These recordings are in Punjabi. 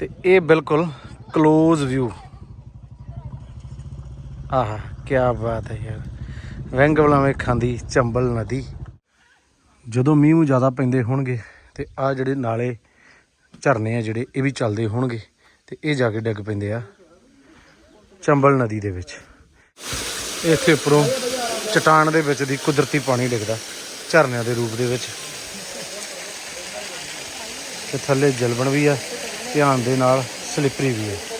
ਤੇ ਇਹ ਬਿਲਕੁਲ ক্লোਜ਼ ਵਿਊ ਆਹਾ ਕੀ ਬਾਤ ਹੈ ਯਾਰ। ਵੈਂਗ ਵਲਾਵੇਂ ਖਾਂਦੀ ਚੰਬਲ ਨਦੀ। ਜਦੋਂ ਮੀਂਹ ਜ਼ਿਆਦਾ ਪੈਂਦੇ ਹੋਣਗੇ ਤੇ ਆ ਜਿਹੜੇ ਨਾਲੇ ਝਰਨੇ ਆ ਜਿਹੜੇ, ਇਹ ਵੀ ਚੱਲਦੇ ਹੋਣਗੇ ਤੇ ਇਹ ਜਾ ਕੇ ਡਿੱਗ ਪੈਂਦੇ ਆ ਚੰਬਲ ਨਦੀ ਦੇ ਵਿੱਚ। ਇੱਥੇ ਉੱਪਰੋਂ ਚਟਾਨ ਦੇ ਵਿੱਚ ਦੀ ਕੁਦਰਤੀ ਪਾਣੀ ਡਿੱਗਦਾ ਝਰਨਿਆਂ ਦੇ ਰੂਪ ਦੇ ਵਿੱਚ। ਤੇ ਥੱਲੇ ਜਲਵਣ ਵੀ ਆ। ਧਿਆਨ ਦੇ ਨਾਲ ਸਲਿੱਪਰੀ ਵੀ ਹੈ।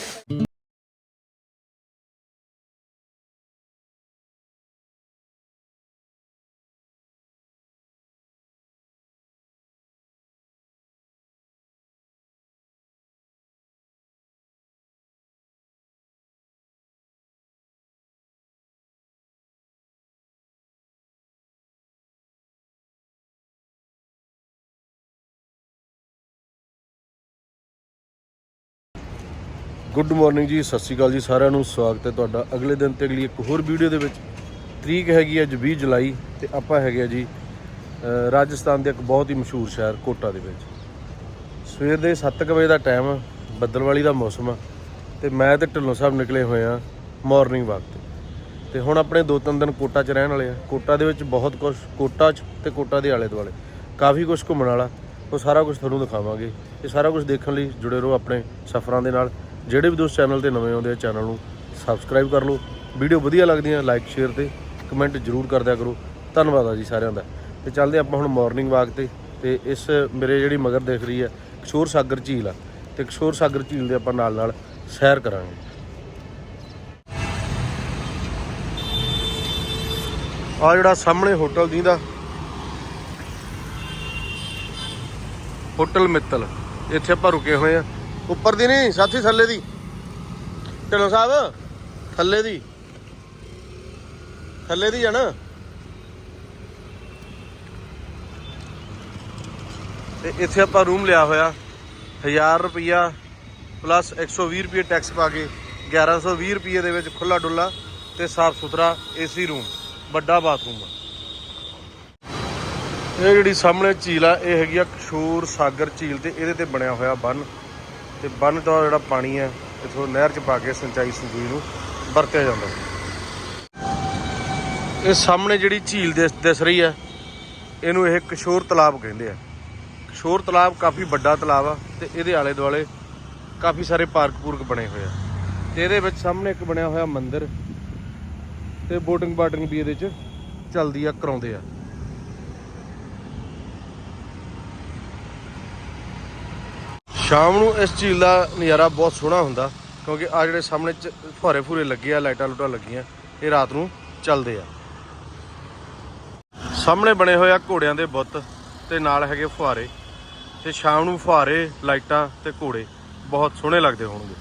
ਗੁੱਡ ਮਾਰਨਿੰਗ ਜੀ, ਸਤਿ ਸ਼੍ਰੀ ਅਕਾਲ ਜੀ, ਸਾਰਿਆਂ ਨੂੰ ਸਵਾਗਤ ਹੈ ਤੁਹਾਡਾ ਅਗਲੇ ਦਿਨ ਤੇ ਅਗਲੀ ਇੱਕ ਹੋਰ ਵੀਡੀਓ ਦੇ ਵਿੱਚ। ਤਰੀਕ ਹੈਗੀ ਅੱਜ 20 ਜੁਲਾਈ ਤੇ ਆਪਾਂ ਹੈਗੇ ਆ ਜੀ ਰਾਜਸਥਾਨ ਦੇ ਇੱਕ ਬਹੁਤ ਹੀ ਮਸ਼ਹੂਰ ਸ਼ਹਿਰ ਕੋਟਾ ਦੇ ਵਿੱਚ। ਸਵੇਰ ਦੇ 7:00 ਵਜੇ ਦਾ ਟਾਈਮ ਆ ਬੱਦਲਵਾਲੀ ਦਾ ਮੌਸਮ ਆ ਤੇ ਮੈਂ ਤੇ ਢਿੱਲੋਂ ਸਾਹਿਬ ਨਿਕਲੇ ਹੋਏ ਆ ਮਾਰਨਿੰਗ ਵਾਕ ਤੇ। ਤੇ ਹੁਣ ਆਪਣੇ ਦੋ ਤਿੰਨ ਦਿਨ ਕੋਟਾ 'ਚ ਰਹਿਣ ਵਾਲੇ ਆ ਕੋਟਾ ਦੇ ਵਿੱਚ ਬਹੁਤ ਕੁਝ ਕੋਟਾ 'ਚ ਤੇ ਕੋਟਾ ਦੇ ਆਲੇ ਦੁਆਲੇ। ਕਾਫੀ ਕੁਝ ਘੁੰਮਣ ਵਾਲਾ, ਉਹ ਸਾਰਾ ਕੁਝ ਤੁਹਾਨੂੰ ਦਿਖਾਵਾਂਗੇ। ਇਹ ਸਾਰਾ ਕੁਝ ਦੇਖਣ ਲਈ ਜੁੜੇ ਰਹੋ ਆਪਣੇ ਸਫ਼ਰਾਂ ਦੇ ਨਾਲ। ਜਿਹੜੇ ਵੀ ਦੋਸਤ ਚੈਨਲ ਤੇ ਨਵੇਂ ਆਉਂਦੇ ਆ ਚੈਨਲ ਨੂੰ ਸਬਸਕ੍ਰਾਈਬ ਕਰ ਲਓ। ਵੀਡੀਓ ਵਧੀਆ ਲੱਗਦੀਆਂ ਲਾਈਕ ਸ਼ੇਅਰ ਤੇ ਕਮੈਂਟ ਜ਼ਰੂਰ ਕਰਦਿਆ ਕਰੋ। ਧੰਨਵਾਦ ਆ ਜੀ ਸਾਰਿਆਂ ਦਾ। ਤੇ ਚੱਲਦੇ ਆਪਾਂ ਹੁਣ ਮਾਰਨਿੰਗ ਵਾਕ ਤੇ। ਤੇ ਇਸ ਮੇਰੇ ਜਿਹੜੀ ਮਗਰ ਦਿਖ ਰਹੀ ਹੈ ਕਿਸ਼ੋਰ ਸਾਗਰ ਝੀਲ ਆ। ਤੇ ਕਿਸ਼ੋਰ ਸਾਗਰ ਝੀਲ ਦੇ ਆਪਾਂ ਨਾਲ ਨਾਲ ਸੈਰ ਕਰਾਂਗੇ। ਆ ਜਿਹੜਾ ਸਾਹਮਣੇ ਹੋਟਲ ਦੀਂਦਾ। ਹੋਟਲ ਮਿੱਤਲ। ਇੱਥੇ ਆਪਾਂ ਰੁਕੇ ਹੋਏ ਆ। ਉੱਪਰ ਦੀ ਨਹੀਂ, ਸਾਥੀ ਥੱਲੇ ਦੀ। ਢਿੱਲੋਂ ਸਾਹਿਬ, ਥੱਲੇ ਦੀ। ਥੱਲੇ ਦੀ ਆ ਨਾ। ਤੇ ਇੱਥੇ ਆਪਾਂ ਰੂਮ ਲਿਆ ਹੋਇਆ। 1000 ਰੁਪਿਆ ਪਲੱਸ 120 ਰੁਪਏ ਟੈਕਸ ਪਾ ਕੇ 1120 ਰੁਪਏ ਦੇ ਵਿੱਚ ਖੁੱਲਾ ਡੁੱਲਾ ਤੇ ਸਾਫ਼ ਸੁਥਰਾ ਏਸੀ ਰੂਮ ਵੱਡਾ ਬਾਥਰੂਮ ਆ। ਇਹ ਜਿਹੜੀ ਸਾਹਮਣੇ ਝੀਲ ਆ, ਇਹ ਹੈਗੀ ਆ ਕਸ਼ੂਰ ਸਾਗਰ ਝੀਲ ਤੇ ਇਹਦੇ ਤੇ ਬਣਿਆ ਹੋਇਆ ਬੰਨ। ਤੇ ਬੰਨ ਤੋਂ ਜਿਹੜਾ ਪਾਣੀ ਹੈ, ਇਥੋਂ ਨਹਿਰ ਚ ਪਾ ਕੇ ਸਿੰਚਾਈ ਸੰਜੂਈ ਨੂੰ ਵਰਤਿਆ ਜਾਂਦਾ। ਇਹ ਸਾਹਮਣੇ ਜਿਹੜੀ ਝੀਲ ਦਿਸ ਦਿਸ ਰਹੀ ਹੈ, ਇਹਨੂੰ ਇਹ ਕਿਸ਼ੋਰ ਤਲਾਬ ਕਹਿੰਦੇ ਆ। ਕਿਸ਼ੋਰ ਤਲਾਬ ਕਾਫੀ ਵੱਡਾ ਤਲਾਬ ਆ ਤੇ ਇਹਦੇ ਆਲੇ ਦੁਆਲੇ ਕਾਫੀ ਸਾਰੇ ਪਾਰਕ ਪੂਰਕ ਬਣੇ ਹੋਏ ਆ। ਤੇ ਇਹਦੇ ਵਿੱਚ ਸਾਹਮਣੇ ਇੱਕ ਬਣਿਆ ਹੋਇਆ ਮੰਦਿਰ ਤੇ ਬੋਟਿੰਗ ਬਾਟਿੰਗ ਵੀ ਇਹਦੇ ਚ ਚੱਲਦੀ ਆ, ਕਰਾਉਂਦੇ ਆ। ਸ਼ਾਮ ਨੂੰ ਇਸ ਝੀਲ ਦਾ ਨਜ਼ਾਰਾ ਬਹੁਤ ਸੋਹਣਾ ਹੁੰਦਾ, ਕਿਉਂਕਿ ਆ ਜਿਹੜੇ ਸਾਹਮਣੇ ਚ ਫੁਹਾਰੇ ਫੁਰੇ ਲੱਗੇ ਆ, ਲਾਈਟਾਂ ਲੁਟਾਂ ਲੱਗੀਆਂ, ਇਹ ਰਾਤ ਨੂੰ ਚੱਲਦੇ ਆ। ਸਾਹਮਣੇ ਬਣੇ ਹੋਏ ਆ ਘੋੜਿਆਂ ਦੇ ਬੁੱਤ ਤੇ ਨਾਲ ਹੈਗੇ ਫੁਹਾਰੇ, ਤੇ ਸ਼ਾਮ ਨੂੰ ਫੁਹਾਰੇ, ਲਾਈਟਾਂ ਤੇ ਘੋੜੇ, ਬਹੁਤ ਸੋਹਣੇ ਲੱਗਦੇ ਹੋਣਗੇ।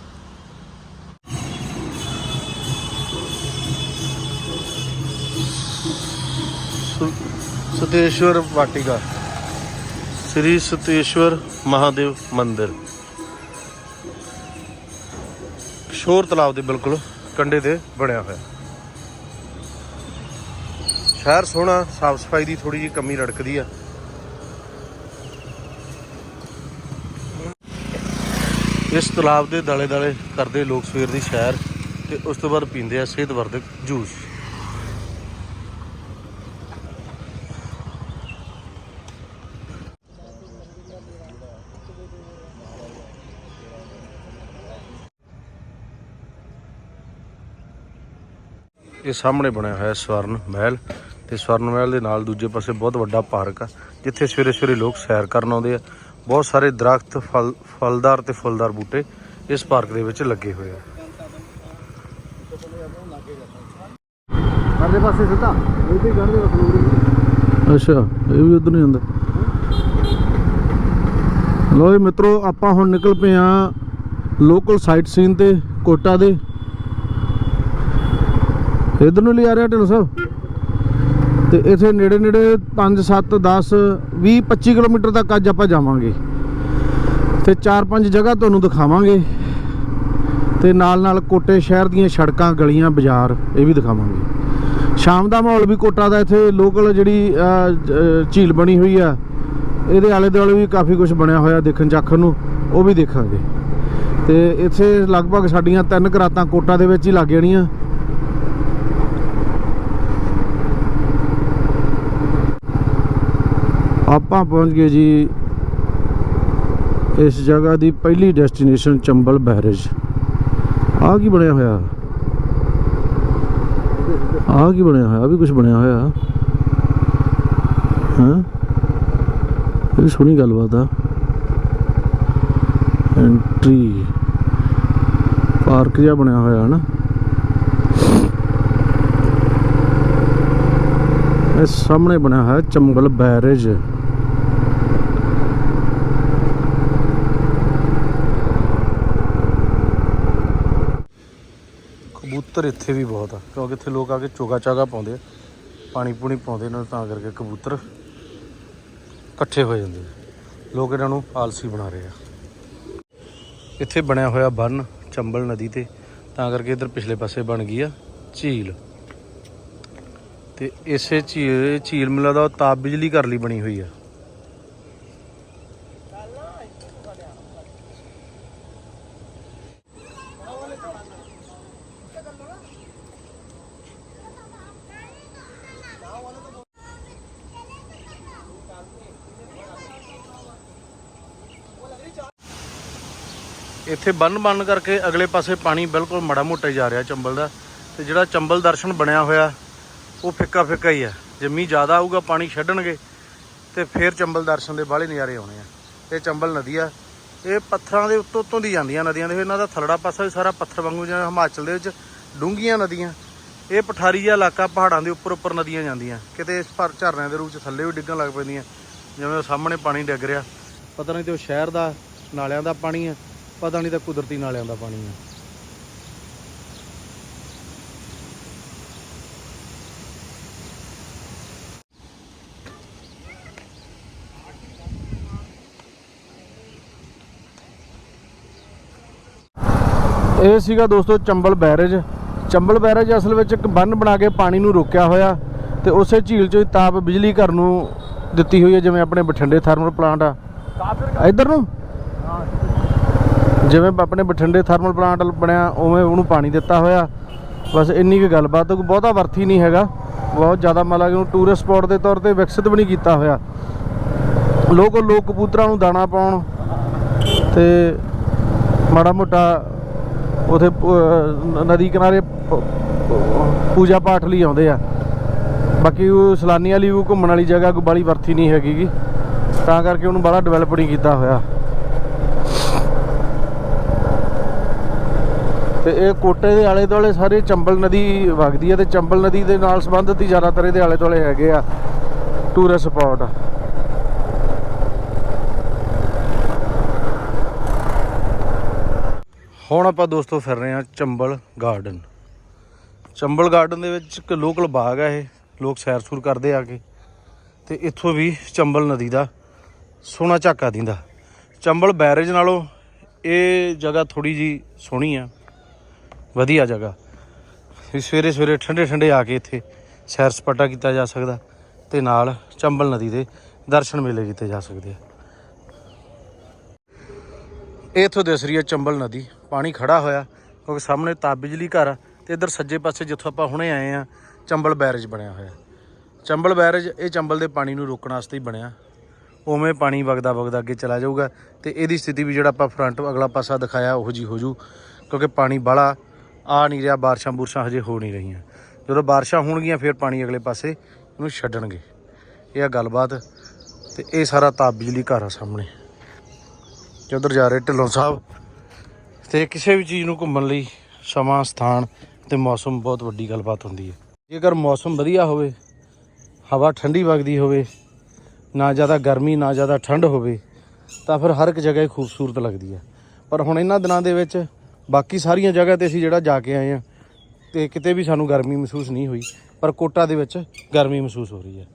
ਸੁ- ਸਤੇਸ਼ਵਰ ਵਾਟਿਕਾ। ਸ੍ਰੀ ਸਤੇਸ਼ਵਰ ਮਹਾਦੇਵ ਮੰਦਿਰ। ਕਿਸ਼ੋਰ ਤਲਾਬ ਦੇ ਬਿਲਕੁਲ ਕੰਢੇ ਤੇ ਬਣਿਆ ਹੋਇਆ। ਸ਼ਹਿਰ ਸੋਹਣਾ, ਸਾਫ਼ ਸਫ਼ਾਈ ਦੀ ਥੋੜੀ ਜਿਹੀ ਕਮੀ ਰੜਕਦੀ ਆ। ਇਸ ਤਲਾਬ ਦੇ ਦਾਲੇ ਦਾਲੇ ਕਰਦੇ ਲੋਕ ਸਵੇਰ ਦੀ ਸ਼ਹਿਰ ਤੇ ਉਸ ਤੋਂ ਬਾਅਦ ਪੀਂਦੇ ਆ ਸਿਹਤਵਰਧਕ ਜੂਸ। ਇਹ ਸਾਹਮਣੇ ਬਣਿਆ ਹੋਇਆ ਸਵਰਨ ਮਹਿਲ ਤੇ ਸਵਰਨ ਮਹਿਲ ਦੇ ਨਾਲ ਦੂਜੇ ਪਾਸੇ ਬਹੁਤ ਵੱਡਾ ਪਾਰਕ ਆ ਜਿੱਥੇ ਸਵੇਰੇ ਸਵੇਰੇ ਲੋਕ ਸੈਰ ਕਰਨ ਆਉਂਦੇ ਆ। ਬਹੁਤ ਸਾਰੇ ਦਰਖਤ ਫਲ ਫਲਦਾਰ ਤੇ ਫੁੱਲਦਾਰ ਬੂਟੇ ਇਸ ਪਾਰਕ ਦੇ ਵਿੱਚ ਲੱਗੇ ਹੋਏ ਆ। ਪਰਲੇ ਪਾਸੇ ਸਿੱਧਾ। ਇਹ ਤੇ ਕਰਦੇ ਅੱਛਾ ਇਹ ਵੀ ਉਧਰ ਨਹੀਂ ਹੁੰਦਾ। ਲੋ ਜੀ ਮਿੱਤਰੋ ਆਪਾਂ ਹੁਣ ਨਿਕਲ ਪਏ ਆ ਲੋਕਲ ਸਾਈਟ ਸੀਨ ਤੇ ਕੋਟਾ ਦੇ। ਇਧਰ ਨੂੰ ਲਿਆ ਰਿਹਾ ਢਿੱਲੋਂ ਸਾਹਿਬ? ਤੇ ਇਥੇ ਨੇੜੇ ਨੇੜੇ 5 7 10 20 25 ਕਿਲੋਮੀਟਰ ਤੱਕ ਅੱਜ ਆਪਾਂ ਜਾਵਾਂਗੇ। ਤੇ 4-5 ਜਗ੍ਹਾ ਤੁਹਾਨੂੰ ਦਿਖਾਵਾਂਗੇ। ਤੇ ਨਾਲ ਨਾਲ ਕੋਟੇ ਸ਼ਹਿਰ ਦੀਆਂ ਸੜਕਾਂ, ਗਲੀਆਂ, ਬਾਜ਼ਾਰ, ਇਹ ਵੀ ਦਿਖਾਵਾਂਗੇ। ਸ਼ਾਮ ਦਾ ਮਾਹੌਲ ਵੀ ਕੋਟਾ ਦਾ ਇੱਥੇ ਲੋਕਲ ਜਿਹੜੀ ਝੀਲ ਬਣੀ ਹੋਈ ਆ, ਇਹਦੇ ਆਲੇ ਦੁਆਲੇ ਵੀ ਕਾਫੀ ਕੁਝ ਬਣਿਆ ਹੋਇਆ ਦੇਖਣ ਚੱਖਣ ਨੂੰ, ਉਹ ਵੀ ਦੇਖਾਂਗੇ। ਤੇ ਇੱਥੇ ਲਗਭਗ ਸਾਡੀਆਂ ਤਿੰਨ ਕਰਾਤਾਂ ਕੋਟਾ ਦੇ ਵਿੱਚ ਹੀ ਲੱਗ ਜਾਣੀਆਂ। ਆਪਾਂ ਪਹੁੰਚ ਗਏ ਜੀ ਇਸ ਜਗ੍ਹਾ ਦੀ ਪਹਿਲੀ ਡੈਸਟੀਨੇਸ਼ਨ ਚੰਬਲ ਬੈਰੇਜ ਆ ਕੀ ਬਣਿਆ ਹੋਇਆ? ਆ ਕੀ ਬਣਿਆ ਹੋਇਆ? ਆ ਵੀ ਕੁਝ ਬਣਿਆ ਹੋਇਆ? ਹਾਂ? ਇਹ ਵੀ ਸੋਹਣੀ ਗੱਲਬਾਤ ਆ। ਐਂਟਰੀ ਪਾਰਕ ਜਿਹਾ ਬਣਿਆ ਹੋਇਆ ਹੈ ਨਾ। ਇਹ ਸਾਹਮਣੇ ਬਣਿਆ ਹੋਇਆ ਚੰਬਲ ਬੈਰੇਜ ਕਬੂਤਰ ਇੱਥੇ ਵੀ ਬਹੁਤ ਆ, ਕਿਉਂਕਿ ਇੱਥੇ ਲੋਕ ਆ ਕੇ ਚੋਗਾ ਚਾਗਾ ਪਾਉਂਦੇ ਆ, ਪਾਣੀ ਪੂਣੀ ਪਾਉਂਦੇ ਨੇ, ਤਾਂ ਕਰਕੇ ਕਬੂਤਰ ਇਕੱਠੇ ਹੋ ਜਾਂਦੇ ਆ। ਲੋਕ ਇਹਨਾਂ ਨੂੰ ਆਲਸੀ ਬਣਾ ਰਹੇ ਆ। ਇੱਥੇ ਬਣਿਆ ਹੋਇਆ ਬੰਨ ਚੰਬਲ ਨਦੀ ਤੇ, ਤਾਂ ਕਰਕੇ ਇਧਰ ਪਿਛਲੇ ਪਾਸੇ ਬਣ ਗਈ ਆ ਝੀਲ। ਤੇ ਇਸੇ ਝੀਲ ਝੀਲ ਮਿਲਾ ਦਾ ਤਾਪ ਬਿਜਲੀ ਘਰ ਲਈ ਬਣੀ ਹੋਈ ਆ। ਇੱਥੇ ਬੰਨ ਬੰਨ ਕਰਕੇ ਅਗਲੇ ਪਾਸੇ ਪਾਣੀ ਬਿਲਕੁਲ ਮੜਾ ਮੋਟਾ ਹੀ ਜਾ ਰਿਹਾ ਚੰਬਲ ਦਾ। ਤੇ ਜਿਹੜਾ ਚੰਬਲ ਦਰਸ਼ਨ ਬਣਿਆ ਹੋਇਆ, ਉਹ ਫਿੱਕਾ ਫਿੱਕਾ ਹੀ ਆ ਜੇ ਮੀਂਹ ਜ਼ਿਆਦਾ ਆਊਗਾ, ਪਾਣੀ ਛੱਡਣਗੇ, ਤੇ ਫਿਰ ਚੰਬਲ ਦਰਸ਼ਨ ਦੇ ਬਾਹਲੇ ਨਜ਼ਾਰੇ ਆਉਣੇ ਆ। ਇਹ ਚੰਬਲ ਨਦੀ ਆ। ਇਹ ਪੱਥਰਾਂ ਦੇ ਉੱਤੋਂ ਉੱਤੋਂ ਦੀ ਜਾਂਦੀਆਂ ਨਦੀਆਂ ਦੇ ਇਹਨਾਂ ਦਾ ਥਲੜਾ ਪਾਸਾ ਵੀ ਸਾਰਾ ਪੱਥਰ ਵਾਂਗੂ ਜਿਵੇਂ ਹਿਮਾਚਲ ਦੇ ਵਿੱਚ ਡੂੰਘੀਆਂ ਨਦੀਆਂ। ਇਹ ਪਠਾਰੀ ਜਿਹਾ ਇਲਾਕਾ ਪਹਾੜਾਂ ਦੇ ਉੱਪਰ ਉੱਪਰ ਨਦੀਆਂ ਜਾਂਦੀਆਂ। ਕਿਤੇ ਇਸ ਪਰ ਝਰਨਿਆਂ ਦੇ ਰੂਪ ਚ ਥੱਲੇ ਵੀ ਡਿੱਗਣ ਲੱਗ ਪੈਂਦੀਆਂ। ਜਿਵੇਂ ਉਹ ਸਾਹਮਣੇ ਪਾਣੀ ਡਿੱਗ ਰਿਹਾ। ਪਤਾ ਨਹੀਂ ਤੇ ਉਹ ਸ਼ਹਿਰ ਦਾ, ਨਾਲਿਆਂ ਦਾ ਪਾਣੀ ਆ। ਪਤਾ ਨਹੀਂ ਤਾਂ ਕੁਦਰਤੀ ਨਾਲਿਆਂ ਦਾ ਪਾਣੀ ਆ। ਇਹ ਸੀਗਾ ਦੋਸਤੋ ਚੰਬਲ ਬੈਰੇਜ। ਚੰਬਲ ਬੈਰੇਜ ਅਸਲ ਵਿੱਚ ਇੱਕ ਬੰਨ ਬਣਾ ਕੇ ਪਾਣੀ ਨੂੰ ਰੋਕਿਆ ਹੋਇਆ ਤੇ ਉਸੇ ਝੀਲ 'ਚੋਂ ਹੀ ਤਾਪ ਬਿਜਲੀ ਘਰ ਨੂੰ ਦਿੱਤੀ ਹੋਈ ਹੈ ਜਿਵੇਂ ਆਪਣੇ ਬਠਿੰਡੇ ਥਰਮਲ ਪਲਾਂਟ ਆ ਇੱਧਰ ਨੂੰ? ਜਿਵੇਂ ਆਪਣੇ ਬਠਿੰਡੇ ਥਰਮਲ ਪਲਾਂਟ ਬਣਿਆ, ਉਵੇਂ ਉਹਨੂੰ ਪਾਣੀ ਦਿੱਤਾ ਹੋਇਆ। ਬਸ ਇੰਨੀ ਕੁ ਗੱਲਬਾਤ ਕੋਈ ਬਹੁਤਾ ਵਰਥੀ ਨਹੀਂ ਹੈਗਾ। ਬਹੁਤ ਜ਼ਿਆਦਾ ਮਤਲਬ ਕਿ ਉਹਨੂੰ ਟੂਰਿਸਟ ਸਪੌਟ ਦੇ ਤੌਰ ਤੇ ਵਿਕਸਿਤ ਵੀ ਨਹੀਂ ਕੀਤਾ ਹੋਇਆ। ਲੋਕ ਲੋਕ ਕਬੂਤਰਾਂ ਨੂੰ ਦਾਣਾ ਪਾਉਣ ਤੇ ਮਾੜਾ ਮੋਟਾ ਉਥੇ ਨਦੀ ਕਿਨਾਰੇ ਪੂਜਾ ਪਾਠ ਲਈ ਆਉਂਦੇ ਆ। ਬਾਕੀ ਉਹ ਸੈਲਾਨੀਆਂ ਲਈ ਉਹ ਘੁੰਮਣ ਵਾਲੀ ਜਗ੍ਹਾ ਕੋਈ ਬਾਲੀ ਵਰਥੀ ਨਹੀਂ ਹੈਗੀ ਤਾਂ ਕਰਕੇ ਉਹਨੂੰ ਬੜਾ ਡਿਵੈਲਪ ਨਹੀਂ ਕੀਤਾ ਹੋਇਆ। ਤੇ ਇਹ ਕੋਟੇ ਦੇ ਆਲੇ ਦੁਆਲੇ ਸਾਰੇ ਚੰਬਲ ਨਦੀ ਵਗਦੀ ਹੈ ਤੇ ਚੰਬਲ ਨਦੀ ਦੇ ਨਾਲ ਸੰਬੰਧਿਤ ਹੀ ਜ਼ਿਆਦਾਤਰ ਇਹਦੇ ਆਲੇ ਦੁਆਲੇ ਹੈਗੇ ਆ ਟੂਰਿਸਟ ਸਪੌਟ ਹੁਣ ਆਪਾਂ ਦੋਸਤੋ ਫਿਰ ਰਹੇ ਹਾਂ ਚੰਬਲ ਗਾਰਡਨ ਚੰਬਲ ਗਾਰਡਨ ਦੇ ਵਿੱਚ ਇੱਕ ਲੋਕਲ ਬਾਗ ਹੈ ਇਹ, ਲੋਕ ਸੈਰ ਸੂਰ ਕਰਦੇ ਆ ਕੇ। ਤੇ ਇੱਥੋਂ ਵੀ ਚੰਬਲ ਨਦੀ ਦਾ ਸੋਹਣਾ ਝਾਕਾ ਦਿੰਦਾ। ਚੰਬਲ ਬੈਰੇਜ ਨਾਲੋਂ ਇਹ ਜਗ੍ਹਾ ਥੋੜੀ ਜੀ ਸੋਹਣੀ ਆ। ਵਧੀਆ ਜਗ੍ਹਾ। ਵੀ ਸਵੇਰੇ ਸਵੇਰੇ ਠੰਡੇ ਠੰਡੇ ਆ ਕੇ ਇੱਥੇ ਸੈਰ ਸਪਾਟਾ ਕੀਤਾ ਜਾ ਸਕਦਾ ਤੇ ਨਾਲ ਚੰਬਲ ਨਦੀ ਦੇ ਦਰਸ਼ਨ ਮੇਲੇ ਕੀਤੇ ਜਾ ਸਕਦੇ ਆ। ਇਹ ਇੱਥੋਂ ਦਿਸ ਰਹੀ ਹੈ ਚੰਬਲ ਨਦੀ, ਪਾਣੀ ਖੜਾ ਹੋਇਆ, ਕਿਉਂਕਿ ਸਾਹਮਣੇ ਤਾਪ ਬਿਜਲੀ ਘਰ ਆ ਤੇ ਇੱਧਰ ਸੱਜੇ ਪਾਸੇ ਜਿੱਥੋਂ ਆਪਾਂ ਹੁਣੇ ਆਏ ਆ, ਚੰਬਲ ਬੈਰੇਜ ਬਣਿਆ ਹੋਇਆ। ਚੰਬਲ ਬੈਰੇਜ ਇਹ ਚੰਬਲ ਦੇ ਪਾਣੀ ਨੂੰ ਰੋਕਣ ਵਾਸਤੇ ਹੀ ਬਣਿਆ। ਉਵੇਂ ਪਾਣੀ ਵਗਦਾ ਵਗਦਾ ਅੱਗੇ ਚਲਾ ਜਾਊਗਾ ਤੇ ਇਹਦੀ ਸਥਿਤੀ ਵੀ ਜਿਹੜਾ ਆਪਾਂ ਫਰੰਟ ਅਗਲਾ ਪਾਸਾ ਦਿਖਾਇਆ, ਉਹੋ ਜੀ ਹੋ ਜੂ, ਕਿਉਂਕਿ ਪਾਣੀ ਬਾਹਲਾ ਆ ਨਹੀਂ ਰਿਹਾ, ਬਾਰਿਸ਼ਾਂ ਬੁਰਸ਼ਾਂ ਹਜੇ ਹੋ ਨਹੀਂ ਰਹੀਆਂ। ਜਦੋਂ ਬਾਰਿਸ਼ਾਂ ਹੋਣਗੀਆਂ, ਫਿਰ ਪਾਣੀ ਅਗਲੇ ਪਾਸੇ ਇਹਨੂੰ ਛੱਡਣਗੇ। ਇਹ ਆ ਗੱਲਬਾਤ ਤੇ ਇਹ ਸਾਰਾ ਤਾਪ ਬਿਜਲੀ ਘਰ ਆ ਸਾਹਮਣੇ। ਤੇ ਉਧਰ ਜਾ ਰਹੇ ਢਿੱਲੋਂ ਸਾਹਿਬ। ਤੇ ਕਿਸੇ ਵੀ ਚੀਜ਼ ਨੂੰ ਘੁੰਮਣ ਲਈ ਸਮਾਂ, ਸਥਾਨ ਤੇ ਮੌਸਮ ਬਹੁਤ ਵੱਡੀ ਗੱਲਬਾਤ ਹੁੰਦੀ ਹੈ। ਜੇਕਰ ਮੌਸਮ ਵਧੀਆ ਹੋਵੇ, ਹਵਾ ਠੰਡੀ ਵਗਦੀ ਹੋਵੇ, ਨਾ ਜ਼ਿਆਦਾ ਗਰਮੀ, ਨਾ ਜ਼ਿਆਦਾ ਠੰਡ ਹੋਵੇ, ਤਾਂ ਫਿਰ ਹਰ ਇੱਕ ਜਗ੍ਹਾ ਹੀ ਖੂਬਸੂਰਤ ਲੱਗਦੀ ਹੈ। ਪਰ ਹੁਣ ਇਹਨਾਂ ਦਿਨਾਂ ਦੇ ਵਿੱਚ ਬਾਕੀ ਸਾਰੀਆਂ ਜਗ੍ਹਾ ਤੇ ਅਸੀਂ ਜਿਹੜਾ ਜਾ ਕੇ ਆਏ ਆ ਤੇ ਕਿਤੇ ਵੀ ਸਾਨੂੰ ਗਰਮੀ ਮਹਿਸੂਸ ਨਹੀਂ ਹੋਈ, ਪਰ ਕੋਟਾ ਦੇ ਵਿੱਚ ਗਰਮੀ ਮਹਿਸੂਸ ਹੋ ਰਹੀ ਹੈ।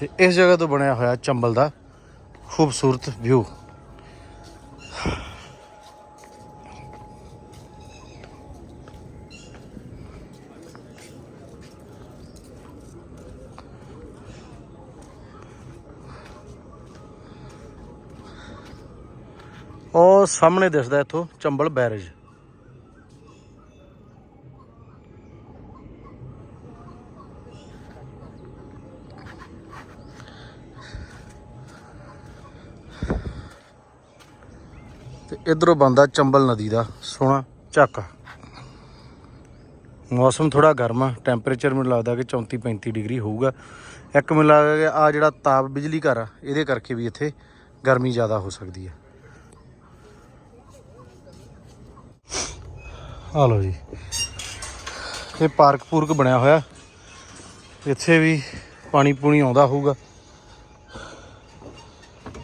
ਤੇ ਇਸ ਜਗ੍ਹਾ ਤੋਂ ਬਣਿਆ ਹੋਇਆ ਚੰਬਲ ਦਾ ਖੂਬਸੂਰਤ ਵਿਊ ਉਹ ਸਾਹਮਣੇ ਦਿਸਦਾ ਇੱਥੋਂ, ਚੰਬਲ ਬੈਰੇਜ। ਤੇ ਇਧਰੋਂ ਬੰਦਾ ਚੰਬਲ ਨਦੀ ਦਾ, ਸੋਹਣਾ ਝਾਕਾ। ਮੌਸਮ ਥੋੜਾ ਗਰਮ ਆ ਟੈਂਪਰੇਚਰ ਮੈਨੂੰ ਲੱਗਦਾ ਕਿ 34 35 ਡਿਗਰੀ ਹੋਊਗਾ। ਇੱਕ ਮੈਨੂੰ ਲੱਗਦਾ ਕਿ ਆ ਜਿਹੜਾ ਤਾਪ ਬਿਜਲੀ ਘਰ ਆ, ਇਹਦੇ ਕਰਕੇ ਵੀ ਇੱਥੇ ਗਰਮੀ ਜ਼ਿਆਦਾ ਹੋ ਸਕਦੀ ਹੈ ਆ ਲਓ ਜੀ। ਇਹ ਪਾਰਕ ਪੂਰਕ ਬਣਿਆ ਹੋਇਆ। ਇੱਥੇ ਵੀ ਪਾਣੀ ਪੂਣੀ ਆਉਂਦਾ ਹੋਊਗਾ।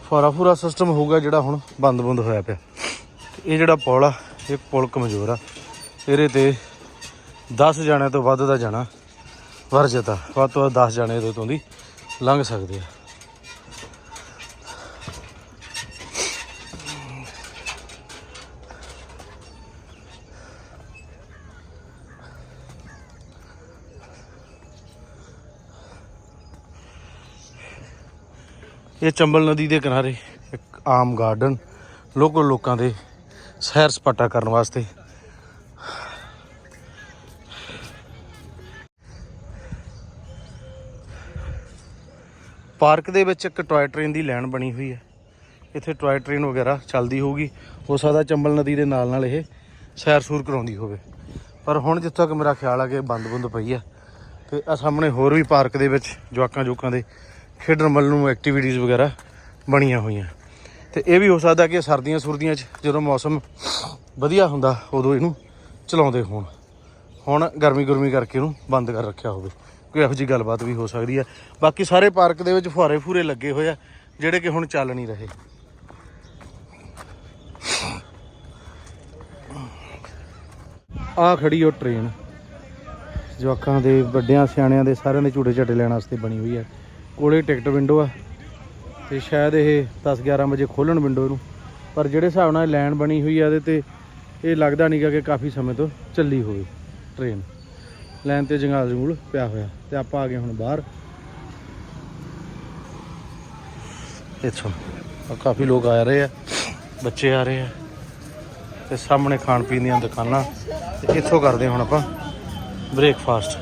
ਫਾਰਾ ਫੂਰਾ ਸਿਸਟਮ ਹੋਊਗਾ ਜਿਹੜਾ ਹੁਣ ਬੰਦ ਬੰਦ ਹੋਇਆ ਪਿਆ। ਤੇ ਇਹ ਜਿਹੜਾ ਪੁਲ ਆ, ਇਹ ਪੁਲ ਕਮਜ਼ੋਰ ਆ। ਇਹਦੇ ਤੇ 10 ਜਾਣਿਆਂ ਤੋਂ ਵੱਧ ਦਾ ਜਾਣਾ ਵਰਜਤ ਆ। ਵੱਧ ਤੋਂ ਵੱਧ 10 ਜਾਣੇ ਇਹਦੇ ਤੋਂ ਦੀ ਲੰਘ ਸਕਦੇ ਆ। ਇਹ ਚੰਬਲ ਨਦੀ ਦੇ ਕਿਨਾਰੇ ਇੱਕ ਆਮ ਗਾਰਡਨ ਲੋਕਲ ਲੋਕਾਂ ਦੇ ਸੈਰ ਸਪਾਟਾ ਕਰਨ ਵਾਸਤੇ। ਪਾਰਕ ਦੇ ਵਿੱਚ ਇੱਕ ਟੋਏ ਟ੍ਰੇਨ ਦੀ ਲਾਈਨ ਬਣੀ ਹੋਈ ਹੈ। ਇੱਥੇ ਟੋਏ ਟ੍ਰੇਨ ਵਗੈਰਾ ਚੱਲਦੀ ਹੋਊਗੀ। ਹੋ ਸਕਦਾ ਚੰਬਲ ਨਦੀ ਦੇ ਨਾਲ ਨਾਲ ਇਹ ਸੈਰ ਸੂਰ ਕਰਾਉਂਦੀ ਹੋਵੇ। ਪਰ ਹੁਣ ਜਿੱਥੇ ਤੱਕ ਮੇਰਾ ਖਿਆਲ ਆ ਕਿ ਬੰਦ ਬੰਦ ਪਈ ਆ ਤੇ ਆ ਸਾਹਮਣੇ ਹੋਰ ਵੀ ਪਾਰਕ ਦੇ ਵਿੱਚ ਜਵਾਕਾਂ ਜੋਕਾਂ ਦੇ ਖੇਡਣ ਵੱਲ ਨੂੰ ਐਕਟੀਵਿਟੀਜ਼ ਵਗੈਰਾ ਬਣੀਆਂ ਹੋਈਆਂ। ਤੇ ਇਹ ਵੀ ਹੋ ਸਕਦਾ ਕਿ ਸਰਦੀਆਂ ਸੁਰਦੀਆਂ 'ਚ ਜਦੋਂ ਮੌਸਮ ਵਧੀਆ ਹੁੰਦਾ, ਉਦੋਂ ਇਹਨੂੰ ਚਲਾਉਂਦੇ ਹੋਣ। ਹੁਣ ਗਰਮੀ ਗੁਰਮੀ ਕਰਕੇ ਇਹਨੂੰ ਬੰਦ ਕਰ ਰੱਖਿਆ ਹੋਵੇ। ਕੋਈ ਇਹੋ ਜਿਹੀ ਗੱਲਬਾਤ ਵੀ ਹੋ ਸਕਦੀ ਹੈ। ਬਾਕੀ ਸਾਰੇ ਪਾਰਕ ਦੇ ਵਿੱਚ ਫੁਹਾਰੇ ਫੂਰੇ ਲੱਗੇ ਹੋਏ ਆ, ਜਿਹੜੇ ਕਿ ਹੁਣ ਚੱਲ ਨਹੀਂ ਰਹੇ। ਆ ਖੜੀ ਉਹ ਟ੍ਰੇਨ ਜਵਾਕਾਂ ਦੇ ਵੱਡਿਆਂ, ਸਿਆਣਿਆਂ ਦੇ ਸਾਰਿਆਂ ਦੇ ਝੂਟੇ ਝਾਟੇ ਲੈਣ ਵਾਸਤੇ ਬਣੀ ਹੋਈ ਹੈ। ਕੋਲੇ ਟਿਕਟ ਵਿੰਡੋ ਆ ਤੇ ਸ਼ਾਇਦ ਇਹ 10 11 ਵਜੇ ਖੋਲਣ ਵਿੰਡੋ ਨੂੰ। ਪਰ ਜਿਹੜੇ ਹਿਸਾਬ ਨਾਲ ਲਾਈਨ ਬਣੀ ਹੋਈ ਆ ਇਹਦੇ ਤੇ ਇਹ ਲੱਗਦਾ ਨਹੀਂਗਾ ਕਿ ਕਾਫੀ ਸਮੇਂ ਤੋਂ ਚੱਲੀ ਹੋਵੇ ਟ੍ਰੇਨ ਲਾਈਨ ਤੇ ਜੰਗਾਲ ਜੰਗੂਲ ਪਿਆ ਹੋਇਆ ਤੇ ਆਪਾਂ ਆ ਗਏ ਹੁਣ ਬਾਹਰ। ਇੱਥੋਂ ਕਾਫੀ ਲੋਕ ਆ ਰਹੇ ਆ, ਬੱਚੇ ਆ ਰਹੇ ਆ ਤੇ ਸਾਹਮਣੇ ਖਾਣ ਪੀਣ ਦੀਆਂ ਦੁਕਾਨਾਂ। ਤੇ ਇੱਥੋਂ ਕਰਦੇ ਹੁਣ ਆਪਾਂ ਬ੍ਰੇਕਫਾਸਟ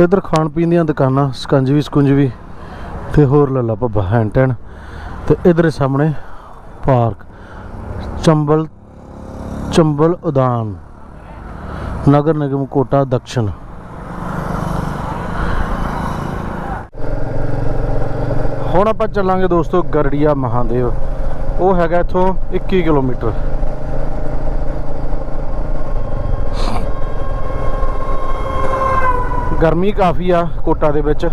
ਇਧਰ ਖਾਣ ਪੀਣ ਦੀਆਂ ਦੁਕਾਨਾਂ ਸਕੰਜਵੀ ਸਕੁੰਜਵੀ ਤੇ ਹੋਰ ਲੱਲਾ ਭੱਬਾ ਹੈਂਟਨ ਤੇ ਇਧਰ ਸਾਹਮਣੇ ਪਾਰਕ, ਚੰਬਲ ਚੰਬਲ ਉਦਾਨ ਨਗਰ ਨਿਗਮ ਕੋਟਾ ਦਕਸ਼ਣ ਹੁਣ ਆਪਾਂ ਚੱਲਾਂਗੇ ਦੋਸਤੋ ਗਰੜੀਆ ਮਹਾਦੇਵ, ਉਹ ਹੈਗਾ ਇੱਥੋਂ 21 ਕਿਲੋਮੀਟਰ। ਗਰਮੀ ਕਾਫੀ ਆ ਕੋਟਾ ਦੇ ਵਿੱਚ।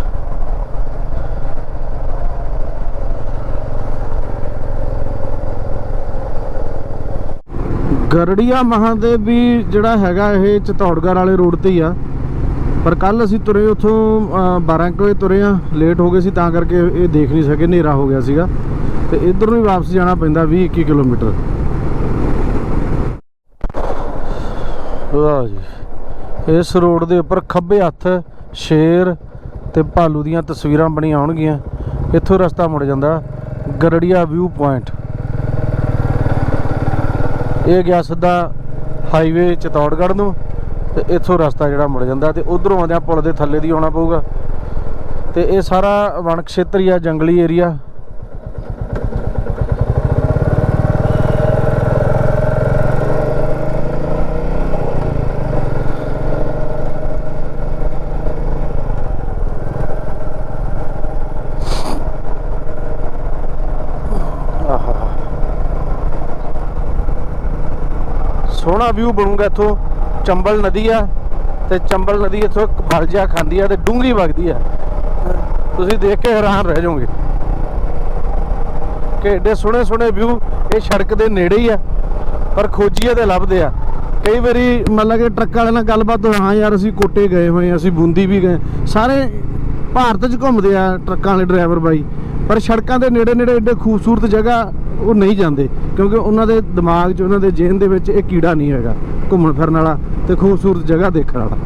ਗਰੜੀਆ ਮਹਾਦੇਵ ਵੀ ਜਿਹੜਾ ਹੈਗਾ ਇਹ ਚਤੌੜਗੜ੍ਹ ਵਾਲੇ ਰੋਡ ਤੇ ਹੀ ਆ। ਪਰ ਕੱਲ ਅਸੀਂ ਤੁਰੇ ਉੱਥੋਂ ਅ, 12 ਕੁ ਵਜੇ ਤੁਰੇ ਆ। ਲੇਟ ਹੋ ਗਏ ਸੀ ਤਾਂ ਕਰਕੇ ਇਹ ਦੇਖ ਨਹੀਂ ਸਕੇ ਹਨੇਰਾ ਹੋ ਗਿਆ ਸੀਗਾ। ਤੇ ਇਧਰ ਨੂੰ ਹੀ ਵਾਪਸ ਜਾਣਾ ਪੈਂਦਾ 20 21 ਕਿਲੋਮੀਟਰ। ਵਾਹ ਜੀ। ਇਸ ਰੋਡ ਦੇ ਉੱਪਰ ਖੱਬੇ ਹੱਥ ਸ਼ੇਰ ਤੇ ਭਾਲੂ ਦੀਆਂ ਤਸਵੀਰਾਂ ਬਣੀਆਂ ਹੋਣਗੀਆਂ। ਇੱਥੋਂ ਰਸਤਾ ਮੁੜ ਜਾਂਦਾ, ਗਰੜੀਆ ਵਿਊ ਪੁਆਇੰਟ। ਇਹ ਗਿਆ ਸਿੱਧਾ ਹਾਈਵੇ ਚਤੌੜਗੜ੍ਹ ਨੂੰ ਤੇ ਇੱਥੋਂ ਰਸਤਾ ਜਿਹੜਾ ਮੁੜ ਜਾਂਦਾ ਤੇ ਉਧਰੋਂ ਆਉਂਦਿਆਂ ਪੁਲ ਦੇ ਥੱਲੇ ਦੀ ਆਉਣਾ ਪਊਗਾ। ਤੇ ਇਹ ਸਾਰਾ ਵਣ ਖੇਤਰ ਹੀ ਆ, ਜੰਗਲੀ ਏਰੀਆ। ਸੋਹਣਾ ਵਿਊ ਬਣੂਗਾ ਇੱਥੋਂ ਚੰਬਲ ਨਦੀ ਆ ਤੇ ਚੰਬਲ ਨਦੀ ਇੱਥੋਂ ਇੱਕ ਖਾਂਦੀ ਆ ਤੇ ਡੂੰਗੀ ਵਗਦੀ ਆ। ਤੁਸੀਂ ਦੇਖ ਕੇ ਹੈਰਾਨ ਰਹਿ ਜਾਓਗੇ। ਕਿ ਏਡੇ ਸੋਹਣੇ ਸੋਹਣੇ ਵਿਊ ਇਹ ਸੜਕ ਦੇ ਨੇੜੇ ਹੀ ਆ, ਪਰ ਖੋਜੀਏ ਤੇ ਲੱਭਦੇ ਆ। ਕਈ ਵਾਰੀ ਮਤਲਬ ਕਿ ਟਰੱਕ ਵਾਲੇ ਨਾਲ ਗੱਲਬਾਤ ਹੋਈ ਹਾਂ ਯਾਰ ਅਸੀਂ ਕੋਟੇ ਗਏ ਹੋਏ ਅਸੀਂ ਬੂੰਦੀ ਵੀ ਗਏ। ਸਾਰੇ ਭਾਰਤ 'ਚ ਘੁੰਮਦੇ ਆ ਟਰੱਕਾਂ ਵਾਲੇ ਡਰਾਈਵਰ ਬਾਈ, ਪਰ ਸੜਕਾਂ ਦੇ ਨੇੜੇ ਨੇੜੇ ਏਡੇ ਖੂਬਸੂਰਤ ਜਗ੍ਹਾ ਉਹ ਨਹੀਂ ਜਾਂਦੇ। ਕਿਉਂਕਿ ਉਹਨਾਂ ਦੇ ਦਿਮਾਗ 'ਚ, ਉਹਨਾਂ ਦੇ ਜੇਨ ਦੇ ਵਿੱਚ ਇਹ ਕੀੜਾ ਨਹੀਂ ਹੈਗਾ, ਘੁੰਮਣ ਫਿਰਨ ਵਾਲਾ ਤੇ ਖੂਬਸੂਰਤ ਜਗ੍ਹਾ ਦੇਖਣ ਵਾਲਾ।